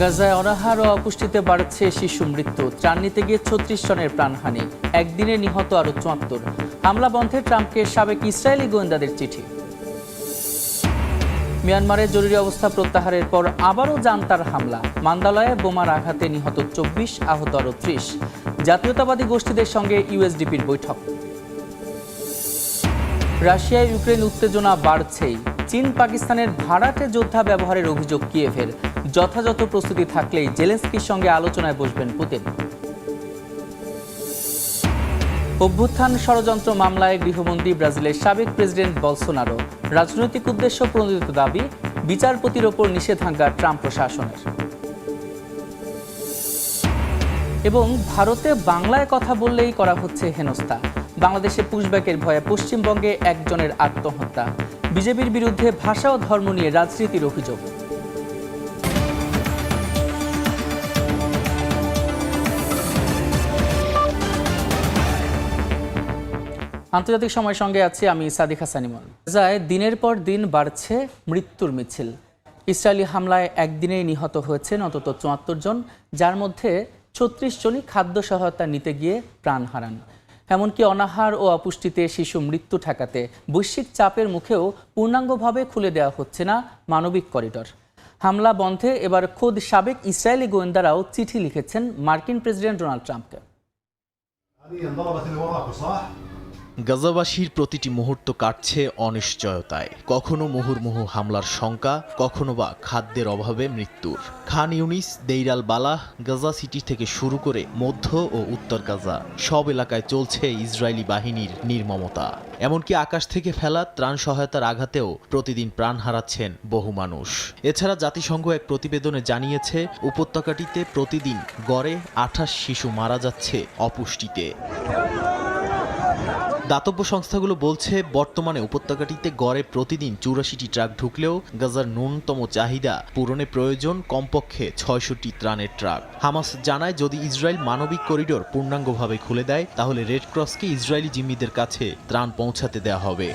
গাজায় অনাহার ও অপুষ্টিতে বাড়ছে শিশু মৃত্যু। ত্রাণ নিতে গিয়ে ছত্রিশ জনের প্রাণহানি। একদিনে নিহত আরও চুয়াত্তর। হামলা বন্ধে ট্রাম্পকে সাবেক ইসরায়েলি গোয়েন্দাদের চিঠি। মিয়ানমারে জরুরি অবস্থা প্রত্যাহারের পর আবারও জান্তার হামলা। মান্দালয়ে বোমার আঘাতে নিহত চব্বিশ, আহত আরও ত্রিশ। জাতীয়তাবাদী গোষ্ঠীদের সঙ্গে ইউএসডিপির বৈঠক। রাশিয়া ইউক্রেন উত্তেজনা বাড়ছেই। চীন পাকিস্তানের ভাড়াটে যোদ্ধা ব্যবহারের অভিযোগ কিয়েভের। যথাযথ প্রস্তুতি থাকলেই জেলেন্সকির সঙ্গে আলোচনায় বসবেন পুতিন। অভ্যুত্থান ষড়যন্ত্র মামলায় গৃহবন্দী ব্রাজিলের সাবেক প্রেসিডেন্ট বলসোনারো। রাজনৈতিক উদ্দেশ্য প্রণোদিত দাবি, বিচারপতির ওপর নিষেধাজ্ঞা ট্রাম্প প্রশাসনের। এবং ভারতে বাংলায় কথা বললেই করা হচ্ছে হেনস্থা। বাংলাদেশে পুশব্যাকের ভয়ে পশ্চিমবঙ্গে একজনের আত্মহত্যা। বিজেপির বিরুদ্ধে ভাষা ও ধর্ম নিয়ে রাজনীতির অভিযোগ। আন্তর্জাতিক সময়ের সঙ্গে আছি আমি সাদিক হাসানিমন গাজায় দিনের পর দিন বাড়ছে মৃত্যুর মিছিল। ইসরায়েলি হামলায় একদিনেই নিহত হয়েছেন অন্তত চুয়াত্তর জন, যার মধ্যে ছত্রিশ জনই খাদ্য সহায়তা নিতে গিয়ে প্রাণ হারান। এমনকি অনাহার ও অপুষ্টিতে শিশু মৃত্যু ঠেকাতে বৈশ্বিক চাপের মুখেও পূর্ণাঙ্গভাবে খুলে দেওয়া হচ্ছে না মানবিক করিডর। হামলা বন্ধে এবার খোদ সাবেক ইসরায়েলি গোয়েন্দারাও চিঠি লিখেছেন মার্কিন প্রেসিডেন্ট ডোনাল্ড ট্রাম্পকে। গাজাবাসীর প্রতিটি মুহূর্ত কাটছে অনিশ্চয়তায়। কখনো মুহুর্মুহু হামলার শঙ্কা, কখনো বা খাদ্যের অভাবে মৃত্যুর। Khan Younis, Deir al Balah, Gaza City থেকে শুরু করে মধ্য ও উত্তর গাজা, সব এলাকায় চলছে ইসরায়েলি বাহিনীর নির্মমতা। এমনকি আকাশ থেকে ফেলা ত্রাণ সহায়তার আঘাতেও প্রতিদিন প্রাণ হারাচ্ছেন বহু মানুষ। এছাড়া জাতিসংঘ এক প্রতিবেদনে জানিয়েছে, উপত্যকাটিতে প্রতিদিন গড়ে আঠাশ শিশু মারা যাচ্ছে অপুষ্টিতে। দাতব্য সংস্থাগুলো বলছে, বর্তমানে উপত্যকাটিতে গড়ে প্রতিদিন চুরাশিটি ট্রাক ঢুকলেও গাজার ন্যূনতম চাহিদা পূরণে প্রয়োজন কমপক্ষে ছয়শটি ত্রাণের ট্রাক। হামাস জানায়, যদি ইসরায়েল মানবিক করিডোর পূর্ণাঙ্গভাবে খুলে দেয়, তাহলে রেডক্রসকে ইসরায়েলি জিম্মিদের কাছে ত্রাণ পৌঁছাতে দেওয়া হবে।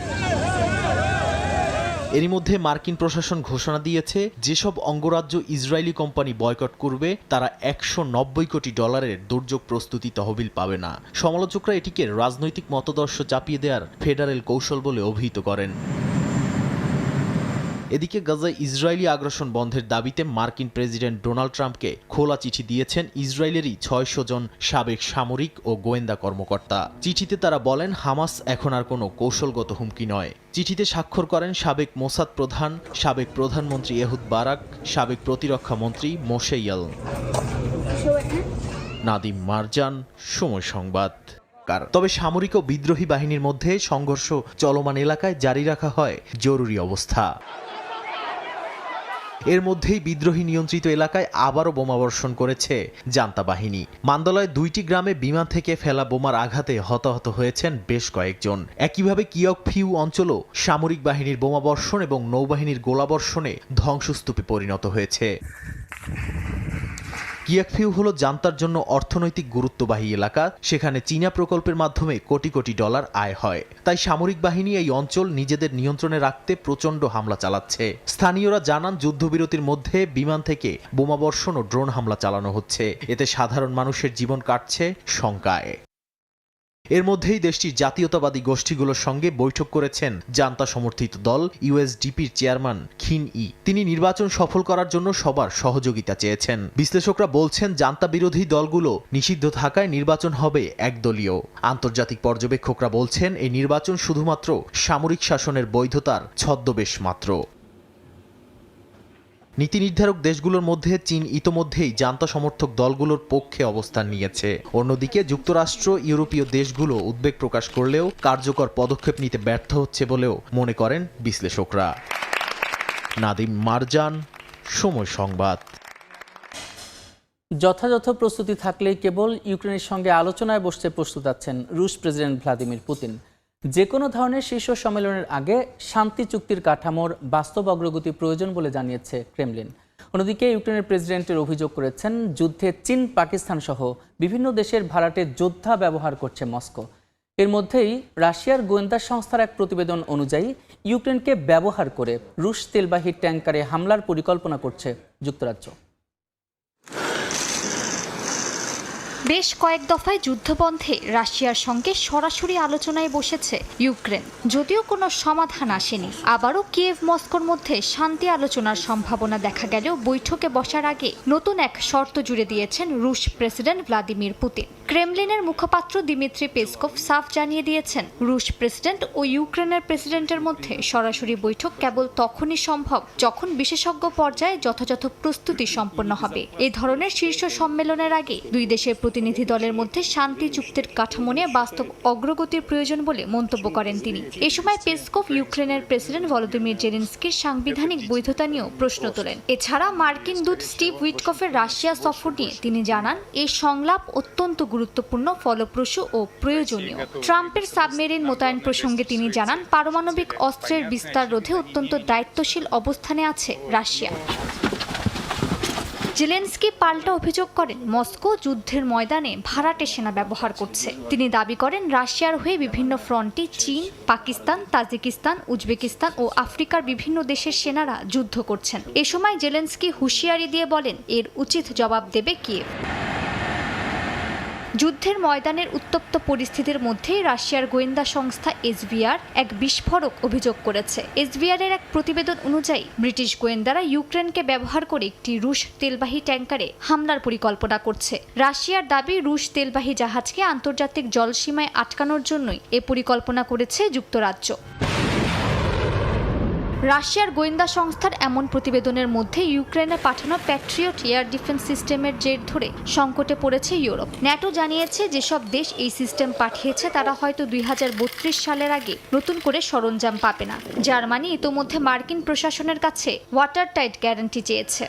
এরই মধ্যে মার্কিন প্রশাসন ঘোষণা দিয়েছে, যেসব অঙ্গরাজ্য ইসরায়েলি কোম্পানি বয়কট করবে, তারা একশো নব্বই কোটি ডলারের দুর্যোগ প্রস্তুতি তহবিল পাবে না। সমালোচকরা এটিকে রাজনৈতিক মতদর্শ চাপিয়ে দেওয়ার ফেডারেল কৌশল বলে অভিহিত করেন। এদিকে গাজায় ইসরায়েলি আগ্রাসন বন্ধের দাবিতে মার্কিন প্রেসিডেন্ট ডোনাল্ড ট্রাম্পকে খোলা চিঠি দিয়েছেন ইসরায়েলেরই ছয়শো জন সাবেক সামরিক ও গোয়েন্দা কর্মকর্তা। চিঠিতে তারা বলেন, হামাস এখন আর কোনো কৌশলগত হুমকি নয়। চিঠিতে স্বাক্ষর করেন সাবেক মোসাদ প্রধান, সাবেক প্রধানমন্ত্রী এহুদ বারাক, সাবেক প্রতিরক্ষা মন্ত্রী মোশেইয়াল। নাদিম মারজান, সময় সংবাদ। তবে সামরিক ও বিদ্রোহী বাহিনীর মধ্যে সংঘর্ষ চলমান এলাকায় জারি রাখা হয় জরুরি অবস্থা। এর মধ্যেই বিদ্রোহী নিয়ন্ত্রিত এলাকায় আবারও বোমাবর্ষণ করেছে জান্তা বাহিনী। মান্দলায় দুইটি গ্রামে বিমান থেকে ফেলা বোমার আঘাতে হতাহত হয়েছেন বেশ কয়েকজন। একইভাবে কিয়ক ফিউ অঞ্চলও সামরিক বাহিনীর বোমাবর্ষণ এবং নৌবাহিনীর গোলাবর্ষণে ধ্বংসস্তূপে পরিণত হয়েছে। কিয়াকফিউ হলো জান্তার জন্য অর্থনৈতিক গুরুত্ববাহী এলাকা। সেখানে চীনা প্রকল্পের মাধ্যমে কোটি কোটি ডলার আয় হয়। তাই সামরিক বাহিনী এই অঞ্চল নিজেদের নিয়ন্ত্রণে রাখতে প্রচণ্ড হামলা চালাচ্ছে। স্থানীয়রা জানান, যুদ্ধবিরতির মধ্যে বিমান থেকে বোমাবর্ষণ ও ড্রোন হামলা চালানো হচ্ছে। এতে সাধারণ মানুষের জীবন কাটছে শঙ্কায়। এর মধ্যেই দেশটির জাতীয়তাবাদী গোষ্ঠীগুলোর সঙ্গে বৈঠক করেছেন জান্তা সমর্থিত দল ইউএসডিপির চেয়ারম্যান খিন ই। তিনি নির্বাচন সফল করার জন্য সবার সহযোগিতা চেয়েছেন। বিশ্লেষকরা বলছেন, জান্তা বিরোধী দলগুলো নিষিদ্ধ থাকায় নির্বাচন হবে একদলীয়। আন্তর্জাতিক পর্যবেক্ষকরা বলছেন, এই নির্বাচন শুধুমাত্র সামরিক শাসনের বৈধতার ছদ্মবেশ মাত্র। নীতি নির্ধারক দেশগুলোর মধ্যে চীন ইতোমধ্যেই জান্তা সমর্থক দলগুলোর পক্ষে অবস্থান নিয়েছে। অন্যদিকে যুক্তরাষ্ট্র, ইউরোপীয় দেশগুলো উদ্বেগ প্রকাশ করলেও কার্যকর পদক্ষেপ নিতে ব্যর্থ হচ্ছে বলেও মনে করেন বিশ্লেষকরা। নাদিম মারজান, সময় সংবাদ। যথাযথ প্রস্তুতি থাকলেই কেবল ইউক্রেনের সঙ্গে আলোচনায় বসতে প্রস্তুত আছেন রুশ প্রেসিডেন্ট ভ্লাদিমির পুতিন। যে কোনো ধরনের শীর্ষ সম্মেলনের আগে শান্তি চুক্তির কাঠামোর বাস্তব অগ্রগতি প্রয়োজন বলে জানিয়েছে ক্রেমলিন। অন্যদিকে ইউক্রেনের প্রেসিডেন্টের অভিযোগ করেছেন, যুদ্ধে চীন, পাকিস্তান সহ বিভিন্ন দেশের ভাড়াটে যোদ্ধা ব্যবহার করছে মস্কো। এর মধ্যেই রাশিয়ার গোয়েন্দা সংস্থার এক প্রতিবেদন অনুযায়ী ইউক্রেনকে ব্যবহার করে রুশ তেলবাহী ট্যাঙ্কারে হামলার পরিকল্পনা করছে যুক্তরাজ্য। বেশ কয়েক দফায় যুদ্ধবন্ধে রাশিয়ার সঙ্গে সরাসরি আলোচনায় বসেছে ইউক্রেন। যদিও কোনো সমাধান আসেনি, আবারও কিয়েভ মস্কোর মধ্যে শান্তি আলোচনার সম্ভাবনা দেখা গেলেও বৈঠকে বসার আগে নতুন এক শর্ত জুড়ে দিয়েছেন রুশ প্রেসিডেন্ট ভ্লাদিমির পুতিন। ক্রেমলিনের মুখপাত্র দিমিত্রি পেসকোভ সাফ জানিয়ে দিয়েছেন, রুশ প্রেসিডেন্ট ও ইউক্রেনের প্রেসিডেন্টের মধ্যে সরাসরি বৈঠক কেবল তখনই সম্ভব যখন বিশেষজ্ঞ পর্যায়ে যথাযথ প্রস্তুতি সম্পন্ন হবে। এই ধরনের শীর্ষ সম্মেলনের আগে দুই দেশের প্রতিনিধি দলের মধ্যে শান্তি চুক্তির কাঠামো নিয়ে বাস্তব অগ্রগতির প্রয়োজন বলে মন্তব্য করেন তিনি। এ সময় পেসকোভ, ইউক্রেনের প্রেসিডেন্ট ভলোদিমির জেলেন্সকির সাংবিধানিক বৈধতা নিয়েও প্রশ্ন তোলেন। এছাড়া মার্কিন দূত স্টিভ উইটকফের রাশিয়া সফর নিয়ে তিনি জানান এই সংলাপ অত্যন্ত গুরুত্বপূর্ণ, ফলপ্রসূ ও প্রয়োজনীয়। ট্রাম্পের সাবমেরিন মোতায়েন প্রসঙ্গে তিনি জানান, পারমাণবিক অস্ত্রের বিস্তার রোধে অত্যন্ত দায়িত্বশীল অবস্থানে আছে রাশিয়া। জেলেন্সকি পাল্টা অভিযোগ করেন মস্কো যুদ্ধের ময়দানে ভাড়াটে সেনা ব্যবহার করছে। তিনি দাবি করেন, রাশিয়ার হয়ে বিভিন্ন ফ্রন্টে চীন, পাকিস্তান, তাজিকিস্তান, উজবেকিস্তান ও আফ্রিকার বিভিন্ন দেশের সেনারা যুদ্ধ করছেন। এ সময় জেলেন্সকি হুঁশিয়ারি দিয়ে বলেন, এর উচিত জবাব দেবে কিয়েভ। যুদ্ধের ময়দানের উত্তপ্ত পরিস্থিতির মধ্যেই রাশিয়ার গোয়েন্দা সংস্থা এসবিআর এক বিস্ফোরক অভিযোগ করেছে। এসভিআর এর এক প্রতিবেদন অনুযায়ী, ব্রিটিশ গোয়েন্দারা ইউক্রেনকে ব্যবহার করে একটি রুশ তেলবাহী ট্যাঙ্কারে হামলার পরিকল্পনা করছে। রাশিয়ার দাবি, রুশ তেলবাহী জাহাজকে আন্তর্জাতিক জলসীমায় আটকানোর জন্যই এ পরিকল্পনা করেছে যুক্তরাজ্য। রাশিয়ার গোয়েন্দা সংস্থার এমন প্রতিবেদনের মধ্যে ইউক্রেনে পাঠানো প্যাট্রিয়ট এয়ার ডিফেন্স সিস্টেমের জের ধরে সংকটে পড়েছে ইউরোপ। ন্যাটো জানিয়েছে যেসব দেশ এই সিস্টেম পাঠিয়েছে, তারা হয়তো দুই হাজার বত্রিশ সালের আগে নতুন করে সরঞ্জাম পাবে না। জার্মানি ইতোমধ্যে মার্কিন প্রশাসনের কাছে ওয়াটার টাইট গ্যারান্টি চেয়েছে।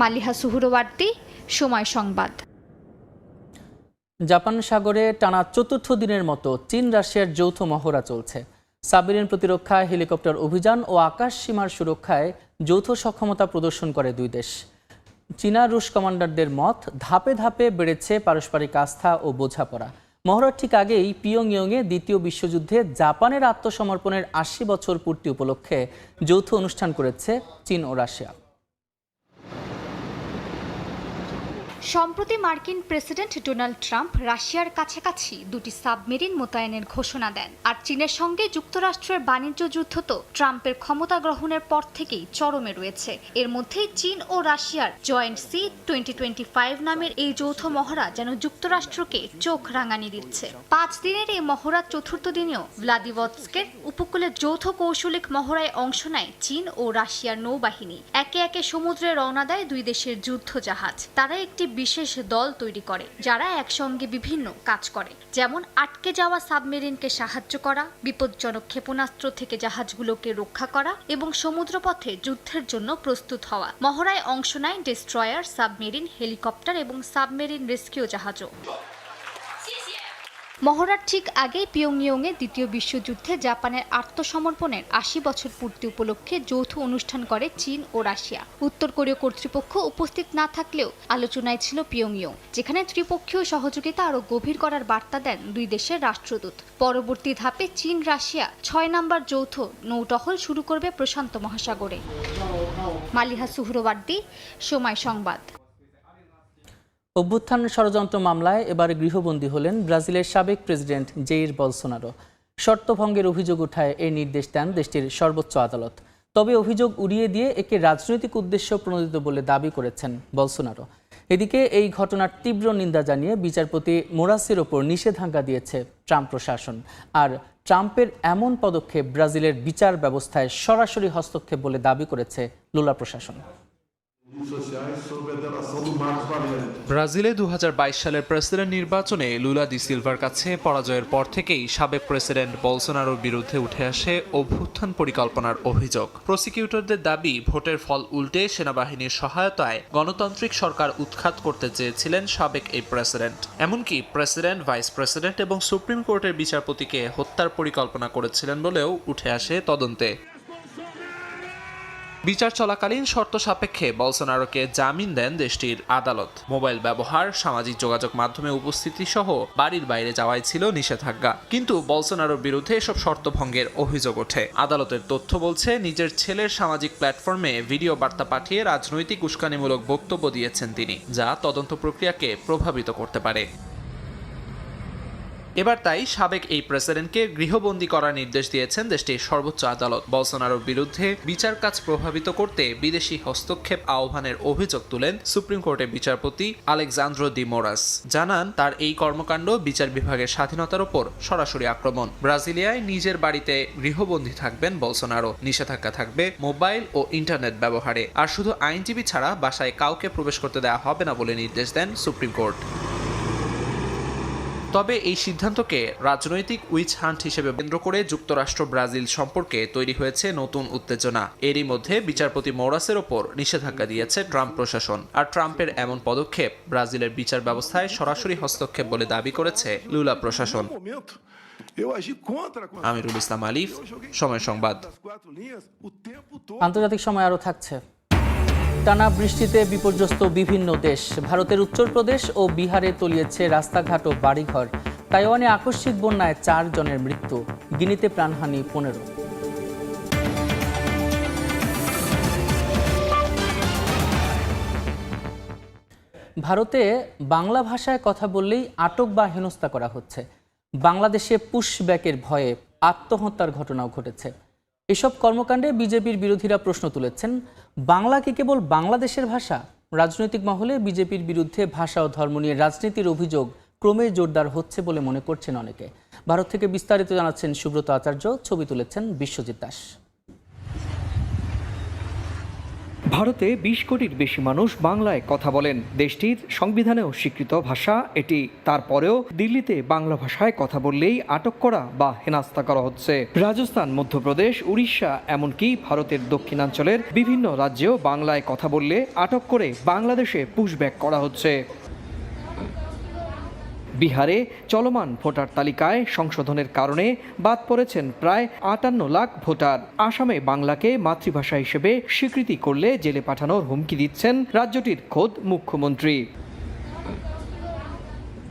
মালিহা সুহুরওয়ার্তী, সময় সংবাদ। জাপান সাগরে টানা চতুর্থ দিনের মতো চীন রাশিয়ার যৌথ মহড়া চলছে। সাবমেরিন প্রতিরক্ষা, হেলিকপ্টার অভিযান ও আকাশ সীমার সুরক্ষায় যৌথ সক্ষমতা প্রদর্শন করে দুই দেশ। চীনা রুশ কমান্ডারদের মত, ধাপে ধাপে বেড়েছে পারস্পরিক আস্থা ও বোঝাপড়া। মহড়ার ঠিক আগেই পিয়ংইয়ংয়ে দ্বিতীয় বিশ্বযুদ্ধে জাপানের আত্মসমর্পণের আশি বছর পূর্তি উপলক্ষে যৌথ অনুষ্ঠান করেছে চীন ও রাশিয়া। সম্প্রতি মার্কিন প্রেসিডেন্ট ডোনাল্ড ট্রাম্প রাশিয়ার কাছাকাছি দুটি সাবমেরিন মোতায়েনের ঘোষণা দেন। আর চীনের সঙ্গে যুক্তরাষ্ট্রের বাণিজ্য যুদ্ধ তো ট্রাম্পের ক্ষমতা গ্রহণের পর থেকেই চরমে রয়েছে। এর মধ্যেই চীন ও রাশিয়ার জয়েন্ট সি টোয়েন্টি নামের এই যৌথ মহড়া যেন যুক্তরাষ্ট্রকে চোখ রাঙানি দিচ্ছে। পাঁচ দিনের এই মহড়ার চতুর্থ দিনেও ভ্লাদিভস্কের উপকূলে যৌথ কৌশলিক মহড়ায় অংশ নেয় চীন ও রাশিয়ার নৌবাহিনী। একে একে সমুদ্রে রওনা দেয় দুই দেশের যুদ্ধ জাহাজ তারা একটি বিশেষ দল তৈরি করে, যারা একসঙ্গে বিভিন্ন কাজ করে। যেমন, আটকে যাওয়া সাবমেরিনকে সাহায্য করা, বিপজ্জনক ক্ষেপণাস্ত্র থেকে জাহাজগুলোকে রক্ষা করা এবং সমুদ্রপথে যুদ্ধের জন্য প্রস্তুত হওয়া। মহড়ায় অংশ নেয় ডেস্ট্রয়ার সাবমেরিন, হেলিকপ্টার এবং সাবমেরিন রেস্কিউ জাহাজও। মহড়ার ঠিক আগেই পিয়ংইয়ংয়ে দ্বিতীয় বিশ্বযুদ্ধে জাপানের আত্মসমর্পণের আশি বছর পূর্তি উপলক্ষে যৌথ অনুষ্ঠান করে চীন ও রাশিয়া। উত্তর কোরীয় কর্তৃপক্ষ উপস্থিত না থাকলেও আলোচনায় ছিল পিয়ংইয়ং, যেখানে ত্রিপক্ষীয় সহযোগিতা আরও গভীর করার বার্তা দেন দুই দেশের রাষ্ট্রদূত। পরবর্তী ধাপে চীন রাশিয়া ছয় নম্বর যৌথ নৌটহল শুরু করবে প্রশান্ত মহাসাগরে। মালিহা সুহরওয়ার্দী সময় সংবাদ। অভ্যুত্থান ষড়যন্ত্র মামলায় এবার গৃহবন্দী হলেন ব্রাজিলের সাবেক প্রেসিডেন্ট জেইর বলসোনারো। শর্তভঙ্গের অভিযোগ উঠায় এই নির্দেশ দেন দেশটির সর্বোচ্চ আদালত। তবে অভিযোগ উড়িয়ে দিয়ে একে রাজনৈতিক উদ্দেশ্য প্রণোদিত বলে দাবি করেছেন বলসোনারো। এদিকে এই ঘটনার তীব্র নিন্দা জানিয়ে বিচারপতি মোরাসের ওপর নিষেধাজ্ঞা দিয়েছে ট্রাম্প প্রশাসন। আর ট্রাম্পের এমন পদক্ষেপ ব্রাজিলের বিচার ব্যবস্থায় সরাসরি হস্তক্ষেপ বলে দাবি করেছে লুলা প্রশাসন। ব্রাজিলে দু হাজার বাইশ সালের প্রেসিডেন্ট নির্বাচনে লুলা দি সিলভার কাছে পরাজয়ের পর থেকেই সাবেক প্রেসিডেন্ট বলসোনারোর বিরুদ্ধে উঠে আসে অভ্যুত্থান পরিকল্পনার অভিযোগ। প্রসিকিউটরদের দাবি, ভোটের ফল উল্টে সেনাবাহিনীর সহায়তায় গণতান্ত্রিক সরকার উৎখাত করতে চেয়েছিলেন সাবেক এই প্রেসিডেন্ট। এমনকি প্রেসিডেন্ট, ভাইস প্রেসিডেন্ট এবং সুপ্রিম কোর্টের বিচারপতিকে হত্যার পরিকল্পনা করেছিলেন বলেও উঠে আসে তদন্তে। বিচার চলাকালীন শর্ত সাপেক্ষে বলসোনারোকে জামিন দেন দেশটির আদালত। মোবাইল ব্যবহার, সামাজিক যোগাযোগ মাধ্যমে উপস্থিতি সহ বাড়ির বাইরে যাওয়াই ছিল নিষেধাজ্ঞা। কিন্তু বলসোনারোর বিরুদ্ধে এসব শর্ত ভঙ্গের অভিযোগ ওঠে। আদালতের তথ্য বলছে, নিজের ছেলের সামাজিক প্ল্যাটফর্মে ভিডিও বার্তা পাঠিয়ে রাজনৈতিক উস্কানিমূলক বক্তব্য দিয়েছেন তিনি, যা তদন্ত প্রক্রিয়াকে প্রভাবিত করতে পারে। এবার তাই সাবেক এই প্রেসিডেন্টকে গৃহবন্দী করার নির্দেশ দিয়েছেন দেশটির সর্বোচ্চ আদালত। বলসোনারোর বিরুদ্ধে বিচার কাজ প্রভাবিত করতে বিদেশি হস্তক্ষেপ আহ্বানের অভিযোগ তুলেন সুপ্রিম কোর্টের বিচারপতি আলেকজান্দ্রো দি মোরাস। জানান, তার এই কর্মকাণ্ড বিচার বিভাগের স্বাধীনতার ওপর সরাসরি আক্রমণ। ব্রাজিলিয়ায় নিজের বাড়িতে গৃহবন্দী থাকবেন বলসোনারো। নিষেধাজ্ঞা থাকবে মোবাইল ও ইন্টারনেট ব্যবহারে। আর শুধু আইনজীবী ছাড়া বাসায় কাউকে প্রবেশ করতে দেওয়া হবে না বলে নির্দেশ দেন সুপ্রিম কোর্ট। তবে এই সিদ্ধান্তকে রাজনৈতিক উইচ হান্ট হিসেবে কেন্দ্র করে যুক্তরাষ্ট্র ব্রাজিল সম্পর্কে তৈরি হয়েছে নতুন উত্তেজনা। এরই মধ্যে বিচারপতি মৌরাসের ওপর নিষেধাজ্ঞা দিয়েছে ট্রাম্প প্রশাসন। আর ট্রাম্পের এমন পদক্ষেপ ব্রাজিলের বিচার ব্যবস্থায় সরাসরি হস্তক্ষেপ বলে দাবি করেছে লুলা প্রশাসন। আমিরুল ইসলাম আলিফ, সময় সংবাদ. আন্তর্জাতিক সময় আরও থাকছে। টানা বৃষ্টিতে বিপর্যস্ত বিভিন্ন দেশ। ভারতের উত্তরপ্রদেশ ও বিহারে তলিয়েছে রাস্তাঘাট ও বাড়িঘর। তাইওয়ানে আকস্মিক বন্যায় চার জনের মৃত্যু। গিনিতে প্রাণহানি পনেরো। ভারতে বাংলা ভাষায় কথা বললেই আটক বা হেনস্থা করা হচ্ছে। বাংলাদেশে পুশব্যাকের ভয়ে আত্মহত্যার ঘটনাও ঘটেছে। এসব কর্মকাণ্ডে বিজেপির বিরোধীরা প্রশ্ন তুলেছেন। বাংলা কি কেবল বাংলাদেশের ভাষা? রাজনৈতিক মহলে বিজেপির বিরুদ্ধে ভাষা ও ধর্ম নিয়ে রাজনীতির অভিযোগ ক্রমে জোরদার হচ্ছে বলে মনে করছেন অনেকে। ভারত থেকে বিস্তারিত জানাচ্ছেন সুব্রত আচার্য, ছবি তুলেছেন বিশ্বজিৎ দাস। ভারতে বিশ কোটির বেশি মানুষ বাংলায় কথা বলেন। দেশটির সংবিধানেও স্বীকৃত ভাষা এটি। তারপরেও দিল্লিতে বাংলা ভাষায় কথা বললেই আটক করা বা হেনাস্তা করা হচ্ছে। রাজস্থান, মধ্যপ্রদেশ, উড়িষ্যা, এমনকি ভারতের দক্ষিণাঞ্চলের বিভিন্ন রাজ্যেও বাংলায় কথা বললে আটক করে বাংলাদেশে পুশব্যাক করা হচ্ছে। বিহারে চলমান ভোটার তালিকায় সংশোধনের কারণে বাদ পড়েছেন প্রায় আটান্ন লাখ ভোটার। আসামে বাংলাকে মাতৃভাষা হিসেবে স্বীকৃতি করলে জেলে পাঠানোর হুমকি দিচ্ছেন রাজ্যটির খোদ মুখ্যমন্ত্রী।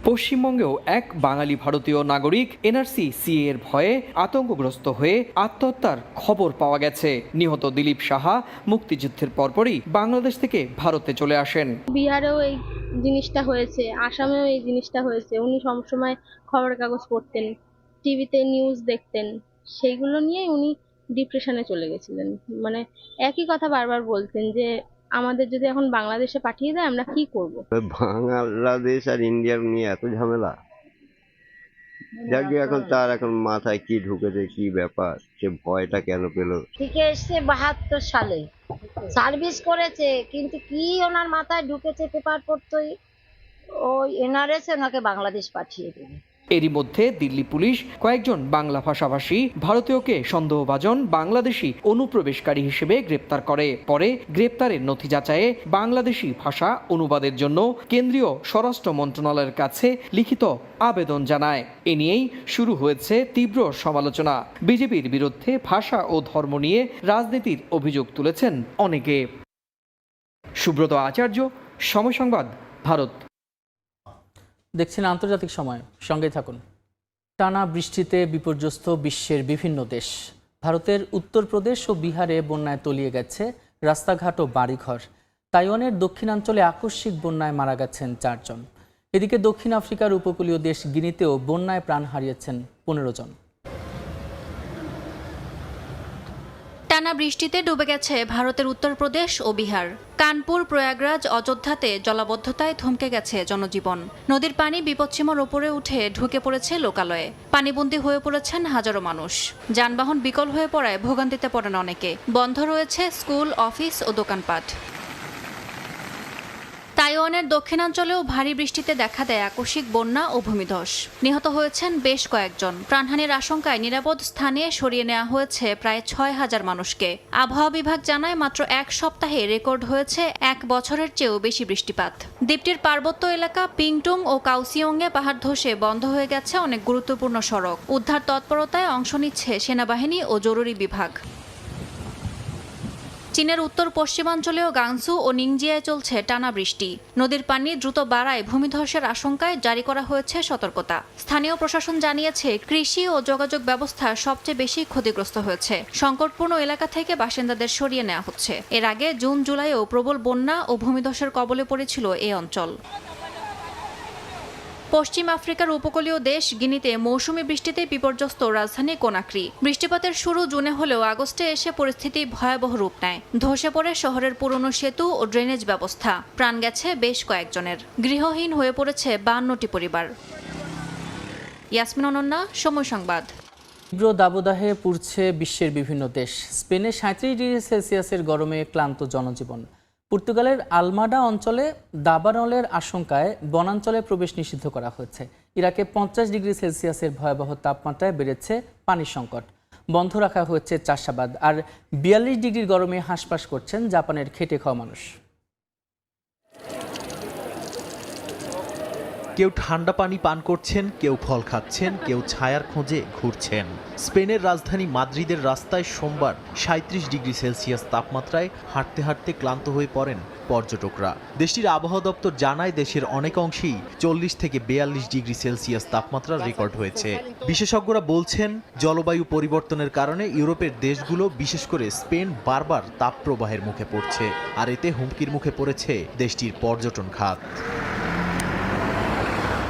পশ্চিমবঙ্গেও এক বাঙালি ভারতীয় নাগরিক এনআরসি সিএ এর ভয়ে আতঙ্কগ্রস্ত হয়ে আত্মহত্যার খবর পাওয়া গেছে। নিহত দিলীপ সাহা মুক্তিযুদ্ধের পরপরই বাংলাদেশ থেকে ভারতে চলে আসেন। বিহারেও এই জিনিসটা হয়েছে, আসামেও এই জিনিসটা হয়েছে। উনি সবসময় খবরের কাগজ পড়তেন, টিভিতে নিউজ দেখতেন। সেইগুলো নিয়েই উনি ডিপ্রেশনে চলে গেছিলেন। মানে একই কথা বারবার বলতেন যে, আমাদের যদি এখন বাংলাদেশে পাঠিয়ে দেয়, আমরা কি করব? বাংলাদেশ আর ইন্ডিয়ার নিয়ে এত ঝামেলা? যাকে এখন তার এখন মাথায় কি ঢুকেছে কি ব্যাপার সে ভয়টা কেন পেল? থেকে এসছে বাহাত্তর সালে। সার্ভিস করেছে কিন্তু কি ওনার মাথায় ঢুকেছে পেপার পড়তোই? ওই এনআরএস ওনাকে বাংলাদেশ পাঠিয়ে দেবে। এরই মধ্যে দিল্লি পুলিশ কয়েকজন বাংলা ভাষাভাষী ভারতীয়কে সন্দেহভাজন বাংলাদেশি অনুপ্রবেশকারী হিসেবে গ্রেপ্তার করে। পরে গ্রেপ্তারের নথি যাচাইয়ে বাংলাদেশি ভাষা অনুবাদের জন্য কেন্দ্রীয় স্বরাষ্ট্র মন্ত্রণালয়ের কাছে লিখিত আবেদন জানায়। এ নিয়েই শুরু হয়েছে তীব্র সমালোচনা। বিজেপির বিরুদ্ধে ভাষা ও ধর্ম নিয়ে রাজনীতির অভিযোগ তুলেছেন অনেকে। সুব্রত আচার্য, সময় সংবাদ, ভারত। দেখছেন আন্তর্জাতিক সময় সঙ্গে থাকুন। টানা বৃষ্টিতে বিপর্যস্ত বিশ্বের বিভিন্ন দেশ। ভারতের উত্তরপ্রদেশ ও বিহারে বন্যায় তলিয়ে গেছে রাস্তাঘাট ও বাড়িঘর। তাইওয়ানের দক্ষিণাঞ্চলে আকস্মিক বন্যায় মারা গেছেন চারজন। এদিকে দক্ষিণ আফ্রিকার উপকূলীয় দেশ গিনিতেও বন্যায় প্রাণ হারিয়েছেন পনেরো জন। টানা বৃষ্টিতে ডুবে গেছে ভারতের উত্তরপ্রদেশ ও বিহার। কানপুর, প্রয়াগরাজ, অযোধ্যাতে জলাবদ্ধতায় থমকে গেছে জনজীবন। নদীর পানি বিপদসীমার ওপরে উঠে ঢুকে পড়েছে লোকালয়ে। পানিবন্দি হয়ে পড়েছেন হাজারো মানুষ। যানবাহন বিকল হয়ে পড়ায় ভোগান্তিতে পড়েন অনেকে। বন্ধ রয়েছে স্কুল, অফিস ও দোকানপাট। তাইওয়ানের দক্ষিণাঞ্চলেও ভারী বৃষ্টিতে দেখা দেয় আকস্মিক বন্যা ও ভূমিধস। নিহত হয়েছেন বেশ কয়েকজন। প্রাণহানির আশঙ্কায় নিরাপদ স্থানে সরিয়ে নেওয়া হয়েছে প্রায় ছয় হাজার মানুষকে। আবহাওয়া বিভাগ জানায় মাত্র এক সপ্তাহে রেকর্ড হয়েছে এক বছরের চেয়েও বেশি বৃষ্টিপাত। দ্বীপটির পার্বত্য এলাকা পিংটুং ও কাউসিয়ংয়ে পাহাড় ধসে বন্ধ হয়ে গেছে অনেক গুরুত্বপূর্ণ সড়ক। উদ্ধার তৎপরতায় অংশ নিচ্ছে সেনাবাহিনী ও জরুরি বিভাগ। চীনের উত্তর পশ্চিমাঞ্চলেও গাংসু ও নিংজিয়ায় চলছে টানা বৃষ্টি। নদীর পানি দ্রুত বাড়ায় ভূমিধসের আশঙ্কায় জারি করা হয়েছে সতর্কতা। স্থানীয় প্রশাসন জানিয়েছে, কৃষি ও যোগাযোগ ব্যবস্থা সবচেয়ে বেশি ক্ষতিগ্রস্ত হয়েছে। সংকটপূর্ণ এলাকা থেকে বাসিন্দাদের সরিয়ে নেওয়া হচ্ছে। এর আগে জুন, জুলাইও প্রবল বন্যা ও ভূমিধসের কবলে পড়েছিল এই অঞ্চল। পশ্চিম আফ্রিকার উপকূলীয় দেশ গিনিতে মৌসুমী বৃষ্টিতে বিপর্যস্ত রাজধানী কোনাক্রি। বৃষ্টিপাতের শুরু জুনে হলেও আগস্টে এসে পরিস্থিতি ভয়াবহ রূপ নেয়। ধসে পড়ে শহরের পুরনো সেতু ও ড্রেনেজ ব্যবস্থা। প্রাণ গেছে বেশ কয়েকজনের। গৃহহীন হয়ে পড়েছে বান্নটি পরিবার। ইয়াসমিন অনন্যা, সময় সংবাদ। তীব্র দাবদাহে পুড়ছে বিশ্বের বিভিন্ন দেশ। স্পেনে সাঁত্রিশ ডিগ্রি সেলসিয়াসের গরমে ক্লান্ত জনজীবন। পর্তুগালের আলমাডা অঞ্চলে দাবানলের আশঙ্কায় বনাঞ্চলে প্রবেশ নিষিদ্ধ করা হয়েছে। ইরাকে পঞ্চাশ ডিগ্রি সেলসিয়াসের ভয়াবহ তাপমাত্রায় বেড়েছে পানি সংকট। বন্ধ রাখা হয়েছে চাষাবাদ, আর বিয়াল্লিশ ডিগ্রি গরমে হাঁসপাস করছেন জাপানের খেটে খাওয়া মানুষ। কেউ ঠান্ডা পানি পান করছেন, কেউ ফল খাচ্ছেন, কেউ ছায়ার খোঁজে ঘুরছেন। স্পেনের রাজধানী মাদ্রিদের রাস্তায় সোমবার সাঁত্রিশ ডিগ্রি সেলসিয়াস তাপমাত্রায় হাঁটতে হাঁটতে ক্লান্ত হয়ে পড়েন পর্যটকরা। দেশটির আবহাওয়া দপ্তর জানায়, দেশের অনেক অংশেই চল্লিশ থেকে বেয়াল্লিশ ডিগ্রি সেলসিয়াস তাপমাত্রা রেকর্ড হয়েছে। বিশেষজ্ঞরা বলছেন, জলবায়ু পরিবর্তনের কারণে ইউরোপের দেশগুলো, বিশেষ করে স্পেন, বারবার তাপপ্রবাহের মুখে পড়ছে। আর এতে হুমকির মুখে পড়েছে দেশটির পর্যটন খাত।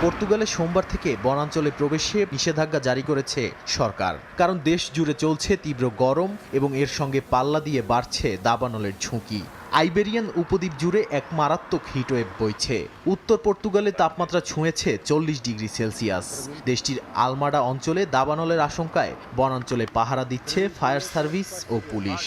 পর্তুগালে সোমবার থেকে বনাঞ্চলে প্রবেশে নিষেধাজ্ঞা জারি করেছে সরকার। কারণ দেশ জুড়ে চলছে তীব্র গরম এবং এর সঙ্গে পাল্লা দিয়ে বাড়ছে দাবানলের ঝুঁকি। আইবেরিয়ান উপদ্বীপ জুড়ে এক মারাত্মক হিটওয়েভ বইছে। উত্তর পর্তুগালে তাপমাত্রা ছুঁয়েছে চল্লিশ ডিগ্রি সেলসিয়াস। দেশটির আলমাডা অঞ্চলে দাবানলের আশঙ্কায় বনাঞ্চলে পাহারা দিচ্ছে ফায়ার সার্ভিস ও পুলিশ।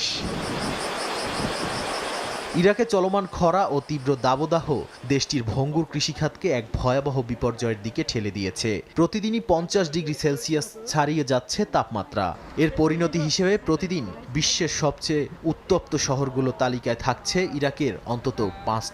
ইরাকে চলমান খরা ও তীব্র দাবদাহ দেশটির ভঙ্গুর কৃষিখাতকে এক ভয়াবহ বিপর্যয়ের দিকে ঠেলে দিয়েছে। প্রতিদিনই পঞ্চাশ ডিগ্রি সেলসিয়াস ছাড়িয়ে যাচ্ছে তাপমাত্রা। এর পরিণতি হিসেবে প্রতিদিন বিশ্বের সবচেয়ে উত্তপ্ত শহরগুলো তালিকায় থাকছে ইরাকের অন্তত পাঁচটি